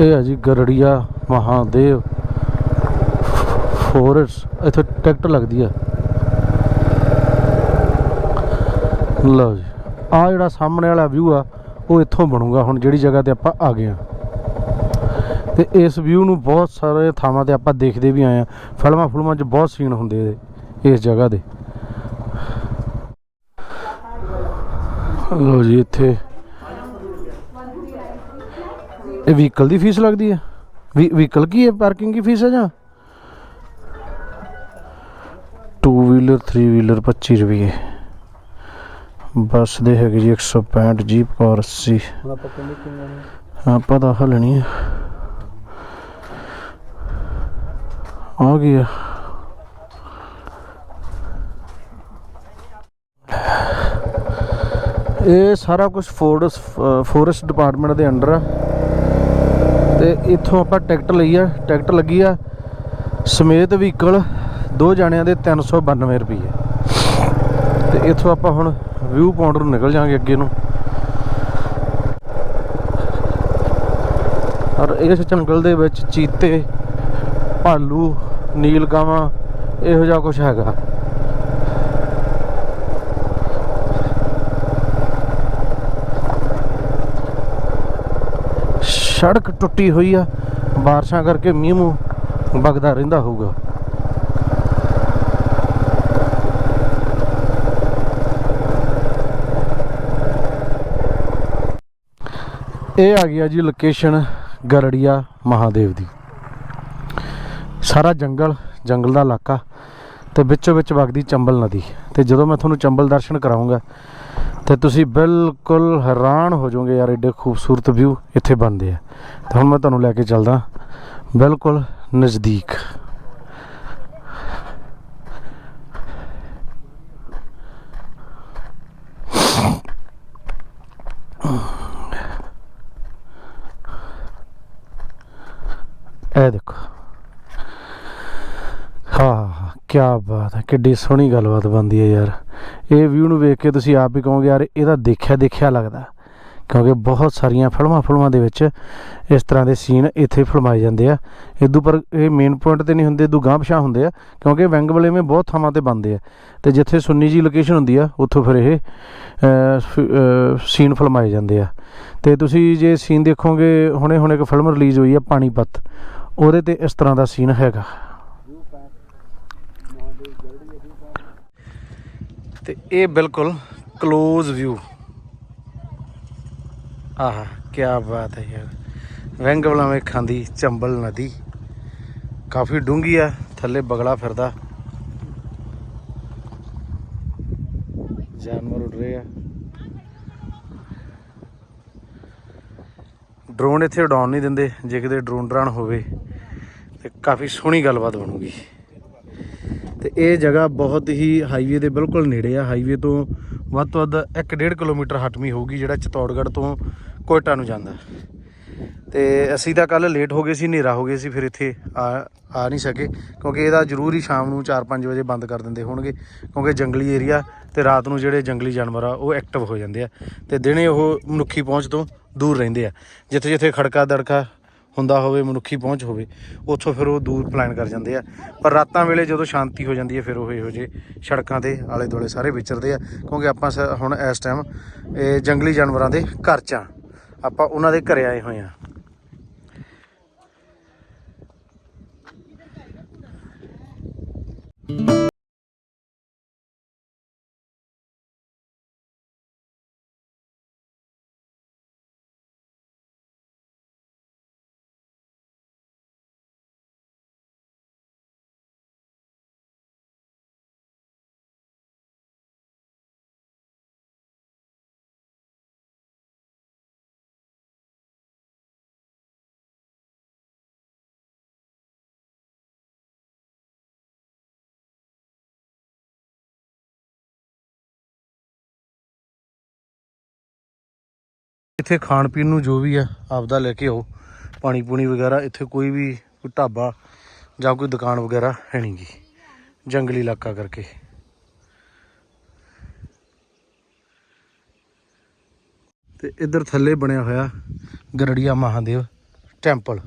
ਇਹ ਹੈ ਜੀ ਗਰੜੀਆ ਮਹਾਦੇਵ ਫੋਰੈਸਟ, ਇੱਥੇ ਟਿਕਟ ਲੱਗਦੀ ਆ। ਲਓ ਜੀ ਆ ਜਿਹੜਾ ਸਾਹਮਣੇ ਵਾਲਾ ਵਿਊ ਆ, ਉਹ ਇੱਥੋਂ ਬਣੂਗਾ, ਹੁਣ ਜਿਹੜੀ ਜਗ੍ਹਾ ਤੇ ਆਪਾਂ ਆ ਗਏ ਆ। ਤੇ ਇਸ ਵਿਊ ਨੂੰ ਬਹੁਤ ਸਾਰੇ ਥਾਵਾਂ ਤੇ ਆਪਾਂ ਦੇਖਦੇ ਵੀ ਆਏ ਆ ਫਿਲਮਾਂ ਫਿਲਮਾਂ 'ਚ ਬਹੁਤ ਸੀਨ ਹੁੰਦੇ ਇਹਦੇ ਇਸ ਜਗ੍ਹਾ ਦੇ। ਲਓ ਜੀ ਇੱਥੇ। ਇਹ ਵਹੀਕਲ ਦੀ ਫੀਸ ਲੱਗਦੀ ਹੈ ਵਹੀਕਲ ਕੀ ਹੈ ਪਾਰਕਿੰਗ ਦੀ ਫੀਸ ਹੈ ਜਾਂ? 2 ਵੀਲਰ 3 ਵੀਲਰ 25 ਰੁਪਏ ਬੱਸ ਦੇ ਹੈਗੇ ਜੀ 165 ਜੀਪ ਔਰ 80 ਹੁਣ ਆਪਾਂ ਕਹਿੰਦੇ ਕਿਵੇਂ ਆਪਾਂ ਤਾਂ ਹਲਣੀ ਹੈ ਆ ਗਿਆ ਇਹ ਸਾਰਾ ਕੁਝ ਫੋਰਸ ਫੋਰੈਸਟ ਡਿਪਾਰਟਮੈਂਟ ਦੇ ਅੰਡਰ ਆ। ਤੇ ਇੱਥੋਂ ਆਪਾਂ ਟਿਕਟ ਲਈ ਆ। ਟਿਕਟ ਲੱਗੀ ਆ ਸਮੇਤ ਵਹੀਕਲ, ਦੋ ਜਣਿਆਂ ਦੇ 392 ਰੁਪਏ ਤੇ ਇੱਥੋਂ ਆਪਾਂ ਹੁਣ ਵਿਊ ਪੁਆਇੰਟ ਨੂੰ ਨਿਕਲ ਜਾਾਂਗੇ ਅੱਗੇ ਨੂੰ। ਔਰ ਇਸ ਜੰਗਲ ਦੇ ਵਿੱਚ ਚੀਤੇ, ਭਾਲੂ ਨੀਲ ਗਾਵਾਂ, ਇਹੋ ਜਿਹਾ ਕੁਝ ਹੈਗਾ। ਸੜਕ ਟੁੱਟੀ ਹੋਈ ਆ, ਬਾਰਿਸ਼ਾਂ ਕਰਕੇ ਮੀਂਹ ਮੂੰਹ ਵਗਦਾ ਰਹਿੰਦਾ ਹੋਊਗਾ। ਇਹ ਆ ਗਿਆ ਜੀ ਲੋਕੇਸ਼ਨ ਗਰੜੀਆ ਮਹਾਦੇਵ ਦੀ। ਸਾਰਾ ਜੰਗਲ ਜੰਗਲ ਦਾ ਇਲਾਕਾ ਤੇ ਵਿੱਚੋਂ ਵਿੱਚ ਵਗਦੀ ਚੰਬਲ ਨਦੀ। ਤੇ ਜਦੋਂ ਮੈਂ ਤੁਹਾਨੂੰ ਚੰਬਲ ਦਰਸ਼ਨ ਕਰਾਉਂਗਾ, ਤੇ ਤੁਸੀਂ ਬਿਲਕੁਲ ਹੈਰਾਨ ਹੋ ਜਾਓਗੇ ਯਾਰ ਐਡੇ ਖੂਬਸੂਰਤ ਵਿਊ ਇੱਥੇ ਬਣਦੇ ਆ। ਤੇ ਹੁਣ ਮੈਂ ਤੁਹਾਨੂੰ ਲੈ ਕੇ ਚੱਲਦਾ, ਬਿਲਕੁਲ ਨਜ਼ਦੀਕ। ਇਹ ਦੇਖੋ। ਹਾਂ ਕੀ ਬਾਤ ਹੈ, ਕਿੱਡੀ ਸੋਹਣੀ ਗੱਲਬਾਤ ਬਣਦੀ ਹੈ ਯਾਰ। ਇਹ ਵਿਊ ਨੂੰ ਵੇਖ ਕੇ ਤੁਸੀਂ ਆਪ ਹੀ ਕਹੋਗੇ, ਯਾਰ, ਇਹਦਾ ਦੇਖਿਆ ਦੇਖਿਆ ਲੱਗਦਾ। ਕਿਉਂਕਿ ਬਹੁਤ ਸਾਰੀਆਂ ਫਿਲਮਾਂ ਫਿਲਮਾਂ ਦੇ ਵਿੱਚ ਇਸ ਤਰ੍ਹਾਂ ਦੇ ਸੀਨ ਇੱਥੇ ਫਿਲਮਾਏ ਜਾਂਦੇ ਆ। ਇਦੋਂ ਪਰ ਇਹ ਮੇਨ ਪੁਆਇੰਟ ਤੇ ਨਹੀਂ ਹੁੰਦੇ ਇਦੋਂ ਗਾਂਹ ਪਿਛਾਂ ਹੁੰਦੇ ਆ, ਕਿਉਂਕਿ ਵੈਂਗ ਵਲੇਵੇਂ ਬਹੁਤ ਥਾਵਾਂ ਤੇ ਬਣਦੇ ਆ। ਤੇ ਜਿੱਥੇ ਸੁੰਨੀ ਜੀ ਲੋਕੇਸ਼ਨ ਹੁੰਦੀ ਆ, ਉੱਥੋਂ ਫਿਰ ਇਹ ਸੀਨ ਫਿਲਮਾਏ ਜਾਂਦੇ ਆ। ਤੇ ਤੁਸੀਂ ਜੇ ਸੀਨ ਦੇਖੋਗੇ ਹੁਣੇ ਹੁਣੇ ਇੱਕ ਫਿਲਮ ਰਿਲੀਜ਼ ਹੋਈ ਆ, ਪਾਣੀਪਤ। ਉਹਦੇ ਤੇ ਇਸ ਤਰ੍ਹਾਂ ਦਾ ਸੀਨ ਹੈਗਾ। ਤੇ ਇਹ ਬਿਲਕੁਲ ক্লোਜ਼ ਵਿਊ ਆਹਾ ਕੀ ਬਾਤ ਹੈ ਯਾਰ। ਵੈਂਗ ਵਲਾਵੇਂ ਖਾਂਦੀ ਚੰਬਲ ਨਦੀ। ਕਾਫੀ ਡੂੰਗੀ ਆ, ਥੱਲੇ ਬਗਲਾ ਫਿਰਦਾ। ਜਾਨਵਰ ਉੱਡ ਰਹੇ ਆ। ਡਰੋਨ ਇੱਥੇ ਉਡਾਉਣ ਨਹੀਂ ਦਿੰਦੇ, ਜੇ ਕਿਤੇ ਡਰੋਨ ਡਰਾਨ ਹੋਵੇ ਤੇ ਕਾਫੀ ਸੋਹਣੀ ਗੱਲਬਾਤ ਬਣੂਗੀ। ਤੇ ਇਹ ਜਗ੍ਹਾ ਬਹੁਤ ਹੀ ਹਾਈਵੇ ਦੇ ਬਿਲਕੁਲ ਨੇੜੇ ਆ। ਹਾਈਵੇ ਤੋਂ ਵੱਧ ਤੋਂ ਵੱਧ 1.5 ਕਿਲੋਮੀਟਰ ਹਟਵੀਂ ਹੋਊਗੀ, ਜਿਹੜਾ ਚਤੌੜਗੜ੍ਹ ਤੋਂ ਕੋਇਟਾ ਨੂੰ ਜਾਂਦਾ। ਤੇ ਅਸੀਂ ਤਾਂ ਕੱਲ ਲੇਟ ਹੋ ਗਏ ਸੀ, ਹਨੇਰਾ ਹੋ ਗਏ ਸੀ, ਫਿਰ ਇੱਥੇ ਆ ਆ ਨਹੀਂ ਸਕੇ। ਕਿਉਂਕਿ ਇਹਦਾ ਜ਼ਰੂਰ ਹੀ ਸ਼ਾਮ ਨੂੰ 4-5 ਵਜੇ ਬੰਦ ਕਰ ਦਿੰਦੇ ਹੋਣਗੇ, ਕਿਉਂਕਿ ਜੰਗਲੀ ਏਰੀਆ ਤੇ ਰਾਤ ਨੂੰ ਜਿਹੜੇ ਜੰਗਲੀ ਜਾਨਵਰ ਆ, ਉਹ ਐਕਟਿਵ ਹੋ ਜਾਂਦੇ ਆ। ਤੇ ਦਿਨੇ ਉਹ ਮਨੁੱਖੀ ਪਹੁੰਚ ਤੋਂ ਦੂਰ ਰਹਿੰਦੇ ਆ। ਜਿੱਥੇ ਜਿੱਥੇ ਖੜਕਾ ਦੜਕਾ ਹੁੰਦਾ ਹੋਵੇ, ਮਨੁੱਖੀ ਪਹੁੰਚ ਹੋਵੇ, ਉੱਥੋਂ ਫਿਰ ਉਹ ਦੂਰ ਪਲਾਨ ਕਰ ਜਾਂਦੇ ਆ। ਪਰ ਰਾਤਾਂ ਵੇਲੇ ਜਦੋਂ ਸ਼ਾਂਤੀ ਹੋ ਜਾਂਦੀ ਹੈ, ਫਿਰ ਉਹ ਇਹੋ ਜਿਹੇ ਸੜਕਾਂ ਤੇ ਆਲੇ ਦੁਆਲੇ ਸਾਰੇ ਵਿਚਰਦੇ ਆ। ਕਿਉਂਕਿ ਆਪਾਂ ਸ- ਹੁਣ ਇਸ ਟਾਈਮ ਇਹ ਜੰਗਲੀ ਜਾਨਵਰਾਂ ਦੇ ਘਰ 'ਚ ਆ। ਆਪਾਂ ਉਹਨਾਂ ਦੇ ਘਰੇ ਆਏ ਹੋਏ ਆ। ਇੱਥੇ ਖਾਣ ਪੀਣ ਨੂੰ ਜੋ ਵੀ ਆ, ਆਪਦਾ ਲੈ ਕੇ ਆਓ। ਪਾਣੀ ਪੂਣੀ ਵਗੈਰਾ, ਇੱਥੇ ਕੋਈ ਵੀ ਕੋਈ ਢਾਬਾ ਜਾਂ ਕੋਈ ਦੁਕਾਨ ਵਗੈਰਾ ਹੈ ਨਹੀਂਗੀ ਜੰਗਲੀ ਇਲਾਕਾ ਕਰਕੇ। ਤੇ ਇੱਧਰ ਥੱਲੇ ਬਣਿਆ ਹੋਇਆ ਗਰੜੀਆ ਮਹਾਦੇਵ ਟੈਂਪਲ।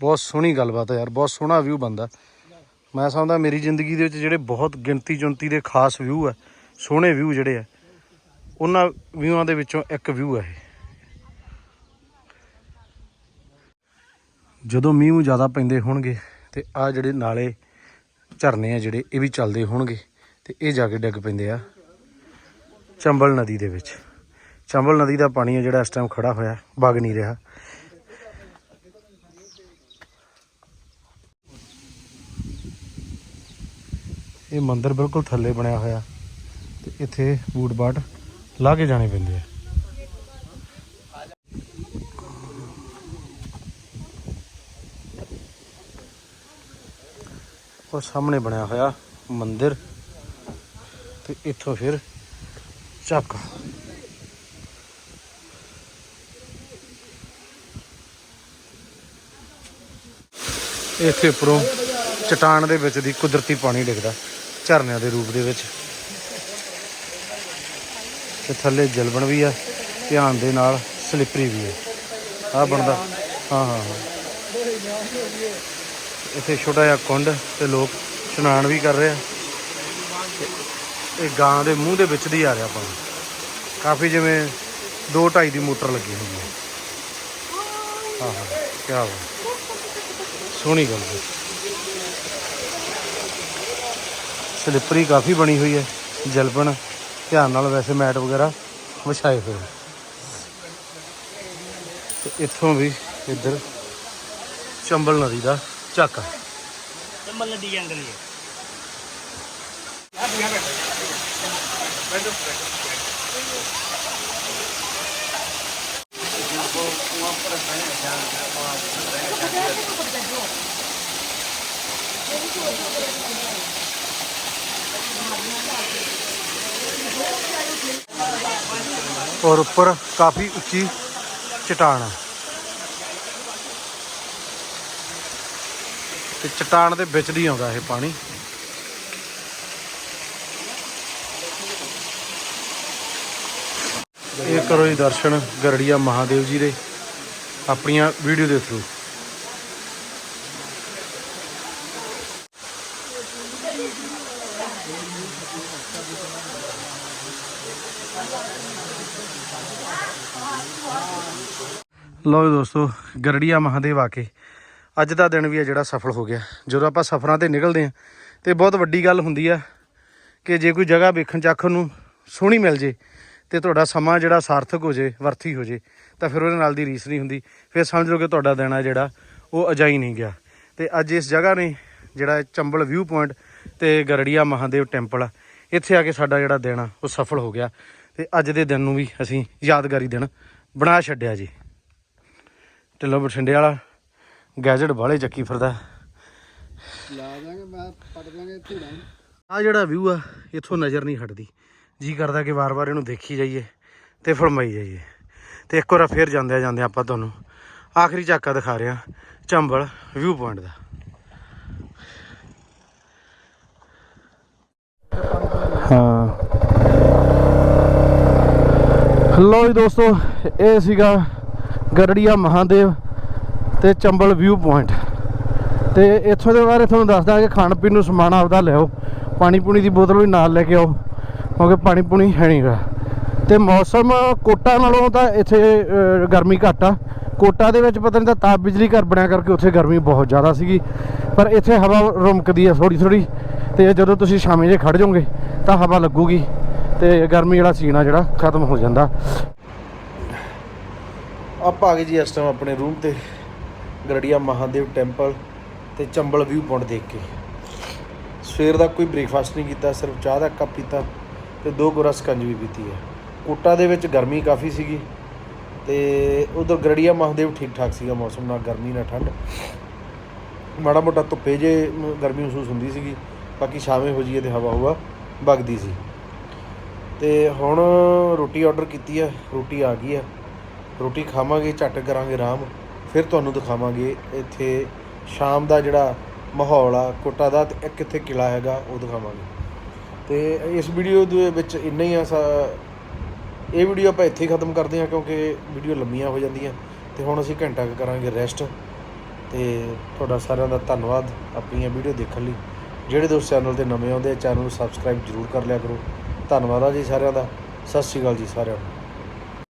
ਬਹੁਤ ਸੋਹਣੀ ਗੱਲਬਾਤ ਹੈ ਯਾਰ, ਬਹੁਤ ਸੋਹਣਾ ਵਿਊ ਬੰਦਾ ਮੈਂ ਸਮਝਦਾ ਮੇਰੀ ਜ਼ਿੰਦਗੀ ਦੇ ਵਿੱਚ ਜਿਹੜੇ ਬਹੁਤ ਗਿਣਤੀ ਚੁਣਤੀ ਦੇ ਖਾਸ ਵਿਊ ਹੈ ਸੋਹਣੇ ਵਿਊ ਜਿਹੜੇ ਆ, ਉਹਨਾਂ ਵਿਊਆਂ ਦੇ ਵਿੱਚੋਂ ਇੱਕ ਵਿਊ ਹੈ ਇਹ। ਜਦੋਂ ਮੀਂਹ ਜ਼ਿਆਦਾ ਪੈਂਦੇ ਹੋਣਗੇ ਤੇ ਆ ਜਿਹੜੇ ਨਾਲੇ ਝਰਨੇ ਆ ਜਿਹੜੇ, ਇਹ ਵੀ ਚੱਲਦੇ ਹੋਣਗੇ ਤੇ ਇਹ ਜਾ ਕੇ ਡਿੱਗ ਪੈਂਦੇ ਆ ਚੰਬਲ ਨਦੀ ਦੇ ਵਿੱਚ। ਚੰਬਲ ਨਦੀ ਦਾ ਪਾਣੀ ਹੈ ਜਿਹੜਾ ਇਸ ਟਾਈਮ ਖੜਾ ਹੋਇਆ, ਵਗ ਨਹੀਂ ਰਿਹਾ। ਇਹ ਮੰਦਿਰ ਬਿਲਕੁਲ ਥੱਲੇ ਬਣਿਆ ਹੋਇਆ। ਤੇ ਇੱਥੇ ਬੂਟ ਬਾਟ ਲਾ ਕੇ ਜਾਣੇ ਪੈਂਦੇ ਆ। ਉਹ ਸਾਹਮਣੇ ਬਣਿਆ ਹੋਇਆ ਮੰਦਿਰ। ਤੇ ਇੱਥੋਂ ਫਿਰ ਚੱਕ। ਇੱਥੇ ਉੱਪਰੋਂ ਚਟਾਨ ਦੇ ਵਿੱਚ ਦੀ ਕੁਦਰਤੀ ਪਾਣੀ ਡਿੱਗਦਾ। ਝਰਨਿਆਂ ਦੇ ਰੂਪ ਦੇ ਵਿੱਚ। ਤੇ ਥੱਲੇ ਜਲਬਣ ਵੀ ਆ, ਧਿਆਨ ਦੇ ਨਾਲ ਸਲਿੱਪਰੀ ਵੀ ਹੈ ਆ ਬਣਦਾ। ਹਾਂ ਹਾਂ ਹਾਂ। ਇੱਥੇ ਛੋਟਾ ਜਿਹਾ ਕੁੰਡ ਤੇ ਲੋਕ ਇਸ਼ਨਾਨ ਵੀ ਕਰ ਰਹੇ ਆ। ਇਹ ਗਾਂ ਦੇ ਮੂੰਹ ਦੇ ਵਿੱਚ ਦੀ ਆ ਰਿਹਾ ਪਾਣੀ। ਕਾਫੀ ਜਿਵੇਂ 2 2.5 ਦੀ ਮੋਟਰ ਲੱਗੀ ਹੋਈ ਹੈ ਹਾਂ ਹਾਂ। ਕੀ ਬਾਤ। ਸੋਹਣੀ ਗੱਲ ਹੈ। ਸਲਿਪਰੀ ਕਾਫੀ ਬਣੀ ਹੋਈ ਹੈ, ਜਲਪਣ, ਧਿਆਨ ਨਾਲ ਵੈਸੇ ਮੈਟ ਵਗੈਰਾ ਵਿਛਾਏ ਹੋਏ ਤੇ ਇੱਥੋਂ ਵੀ ਇੱਧਰ ਚੰਬਲ ਨਦੀ ਦਾ ਝਾਕਾ ਚੰਬਲ ਨਦੀ ਦੇ ਅੰਦਰ ਹੀ Thank you. ਔਰ ਉੱਪਰ ਕਾਫੀ ਉੱਚੀ ਚਟਾਨ ਹੈ ਤੇ ਚਟਾਨ ਦੇ ਵਿੱਚ ਦੀ ਆਉਂਦਾ ਇਹ ਪਾਣੀ। ਇਹ ਕਰੋ ਜੀ ਦਰਸ਼ਨ ਗਰੜੀਆ ਮਹਾਦੇਵ ਜੀ ਦੇ ਆਪਣੀਆਂ ਵੀਡੀਓ ਦੇ ਥਰੂ ਲਓ ਦੋਸਤੋ, ਗਰੜੀਆ ਮਹਾਦੇਵ ਆ ਕੇ। ਅੱਜ ਦਾ ਦਿਨ ਵੀ ਹੈ ਜਿਹੜਾ ਸਫਲ ਹੋ ਗਿਆ। ਜਦੋਂ ਆਪਾਂ ਸਫ਼ਰਾਂ ਤੇ ਨਿਕਲਦੇ ਆ ਤੇ ਬਹੁਤ ਵੱਡੀ ਗੱਲ ਹੁੰਦੀ ਆ ਕਿ ਜੇ ਕੋਈ ਜਗ੍ਹਾ ਵੇਖਣ ਚੱਖਣ ਨੂੰ ਸੋਹਣੀ ਮਿਲ ਜੇ, ਤੇ ਤੁਹਾਡਾ ਸਮਾਂ ਜਿਹੜਾ ਸਾਰਥਕ ਹੋ ਜੇ, ਵਰਥੀ ਹੋ ਜੇ, ਤਾਂ ਫਿਰ ਉਹਦੇ ਨਾਲ ਦੀ ਰੀਸ ਨਹੀਂ ਹੁੰਦੀ। ਫਿਰ ਸਮਝ ਲਓ ਕਿ ਤੁਹਾਡਾ ਦਿਨ ਆ ਜਿਹੜਾ, ਉਹ ਅਜਾਈ ਨਹੀਂ ਗਿਆ। ਤੇ ਅੱਜ ਇਸ ਜਗ੍ਹਾ ਨੇ ਜਿਹੜਾ ਚੰਬਲ ਵਿਊ ਪੁਆਇੰਟ ਤੇ ਗਰੜੀਆ ਮਹਾਦੇਵ ਟੈਂਪਲ ਆ, ਇੱਥੇ ਆ ਕੇ ਸਾਡਾ ਜਿਹੜਾ ਦਿਨ ਆ, ਉਹ ਸਫਲ ਹੋ ਗਿਆ। ਤੇ ਅੱਜ ਦੇ ਦਿਨ ਨੂੰ ਵੀ ਅਸੀਂ ਯਾਦਗਾਰੀ ਦਿਨ ਬਣਾ ਛੱਡਿਆ ਜੀ। ਢਿੱਲੋਂ ਬਠਿੰਡੇ ਵਾਲਾ ਗੈਜਟ ਵਾਲੇ ਚੱਕੀ ਫਿਰਦਾ। ਲਾ ਦਾਂਗੇ ਮੈਂ ਪੜ ਦਾਂਗੇ ਧੂੜਾ ਆ ਜਿਹੜਾ ਵਿਊ ਆ ਇੱਥੋਂ ਨਜ਼ਰ ਨਹੀਂ ਹਟਦੀ। ਜੀ ਕਰਦਾ ਕਿ ਵਾਰ-ਵਾਰ ਇਹਨੂੰ ਦੇਖੀ ਜਾਈਏ ਤੇ ਫੜਮਾਈ ਜਾਈਏ। ਤੇ ਇੱਕ ਵਾਰ ਫੇਰ ਜਾਂਦੇ ਜਾਂਦੇ ਆਪਾਂ ਤੁਹਾਨੂੰ ਆਖਰੀ ਝਾਕਾ ਦਿਖਾ ਰਿਹਾ ਚੰਬਲ ਵਿਊ ਪੁਆਇੰਟ ਦਾ। ਹਾਂ। ਹਲੋ ਜੀ ਦੋਸਤੋ ਇਹ ਸੀਗਾ ਗਰੜੀਆ ਮਹਾਦੇਵ ਤੇ ਚੰਬਲ ਵਿਊ ਪੁਆਇੰਟ। ਤੇ ਇੱਥੋਂ ਦੇ ਬਾਰੇ ਤੁਹਾਨੂੰ ਦੱਸਦਾ ਕਿ ਖਾਣ ਪੀਣ ਨੂੰ ਸਮਾਨ ਆਪਦਾ ਲਿਆਓ, ਪਾਣੀ ਪੂਣੀ ਦੀ ਬੋਤਲ ਵੀ ਨਾਲ ਲੈ ਕੇ ਆਓ, ਕਿਉਂਕਿ ਪਾਣੀ ਪੂਣੀ ਹੈ ਨਹੀਂਗਾ ਤੇ ਮੌਸਮ ਕੋਟਾ ਨਾਲੋਂ ਤਾਂ ਇੱਥੇ ਗਰਮੀ ਘੱਟ ਆ। ਕੋਟਾ ਦੇ ਵਿੱਚ ਪਤਾ ਨਹੀਂ ਤਾਂ ਤਾਪ ਬਿਜਲੀ ਘਰ ਬਣਿਆ ਕਰਕੇ ਉੱਥੇ ਗਰਮੀ ਬਹੁਤ ਜ਼ਿਆਦਾ ਸੀਗੀ। ਪਰ ਇੱਥੇ ਹਵਾ ਰੁਮਕਦੀ ਆ ਥੋੜੀ ਥੋੜੀ ਤੇ ਜਦੋਂ ਤੁਸੀਂ ਸ਼ਾਮੇ ਜੇ ਖੜ ਜਾਓਗੇ ਤਾਂ ਹਵਾ ਲੱਗੂਗੀ, ਤੇ ਗਰਮੀ ਜਿਹੜਾ ਸੀਨਾ ਜਿਹੜਾ ਖਤਮ ਹੋ ਜਾਂਦਾ। ਆਪਾਂ ਆ ਗਏ ਜੀ ਇਸ ਟਾਈਮ ਆਪਣੇ ਰੂਮ ਤੇ, ਗਰੜੀਆ ਮਹਾਦੇਵ ਟੈਂਪਲ ਤੇ ਚੰਬਲ ਵਿਊ ਪੁਆਇੰਟ ਦੇਖ ਕੇ। ਸਵੇਰ ਦਾ ਕੋਈ ਬ੍ਰੇਕਫਾਸਟ ਨਹੀਂ ਕੀਤਾ, ਸਿਰਫ ਚਾਹ ਦਾ ਕੱਪ ਪੀਤਾ ਤੇ ਦੋ ਗੋਰਾ ਸਕੰਜਵੀ ਪੀਤੀ ਹੈ। ਕੋਟਾ ਦੇ ਵਿੱਚ ਗਰਮੀ ਕਾਫੀ ਸੀਗੀ ਤੇ ਉਧਰ ਗਰੜੀਆ ਮਹਾਦੇਵ ਠੀਕ ਠਾਕ ਸੀਗਾ ਮੌਸਮ ਨਾ ਗਰਮੀ ਨਾ ਠੰਡ। ਮਾੜਾ ਮੋਟਾ ਧੁੱਪੇ ਜੇ ਗਰਮੀ ਮਹਿਸੂਸ ਹੁੰਦੀ ਸੀਗੀ, ਬਾਕੀ ਸ਼ਾਮੇ ਹੋ ਜੀਏ ਤੇ ਹਵਾ ਹਵਾ ਵਗਦੀ ਸੀ। ਤੇ ਹੁਣ ਰੋਟੀ ਆਰਡਰ ਕੀਤੀ ਹੈ, ਰੋਟੀ ਆ ਗਈ ਹੈ। ਰੋਟੀ ਖਾਵਾਂਗੇ, ਝੱਟ ਕਰਾਂਗੇ ਆਰਾਮ, ਫਿਰ ਤੁਹਾਨੂੰ ਦਿਖਾਵਾਂਗੇ ਇੱਥੇ ਸ਼ਾਮ ਦਾ ਜਿਹੜਾ ਮਾਹੌਲ ਆ, ਕੋਟਾ ਦਾ ਤੇ ਇੱਕ ਇੱਥੇ ਕਿਲਾ ਹੈਗਾ, ਉਹ ਦਿਖਾਵਾਂਗੇ। ਤੇ ਇਸ ਵੀਡੀਓ ਦੇ ਵਿੱਚ ਇੰਨਾ ਹੀ ਆ, ਸਾ- ਇਹ ਵੀਡੀਓ ਆਪਾਂ ਇੱਥੇ ਹੀ ਖਤਮ ਕਰਦੇ ਹਾਂ, ਕਿਉਂਕਿ ਵੀਡੀਓ ਲੰਮੀਆਂ ਹੋ ਜਾਂਦੀਆਂ, ਤੇ ਹੁਣ ਅਸੀਂ ਘੰਟਾ ਕੁ ਕਰਾਂਗੇ ਰੈਸਟ। ਤੇ ਤੁਹਾਡਾ ਸਾਰਿਆਂ ਦਾ ਧੰਨਵਾਦ ਆਪਣੀਆਂ ਵੀਡੀਓ ਦੇਖਣ ਲਈ। ਜਿਹੜੇ ਦੋਸਤ ਚੈਨਲ ਤੇ ਨਵੇਂ ਆਉਂਦੇ ਆ, ਚੈਨਲ ਨੂੰ ਸਬਸਕ੍ਰਾਈਬ ਜਰੂਰ ਕਰ ਲਿਆ ਕਰੋ। ਧੰਨਵਾਦ ਆ ਜੀ ਸਾਰਿਆਂ ਦਾ। ਸਤਿ ਸ਼੍ਰੀ ਅਕਾਲ ਜੀ ਸਾਰਿਆਂ ਨੂੰ।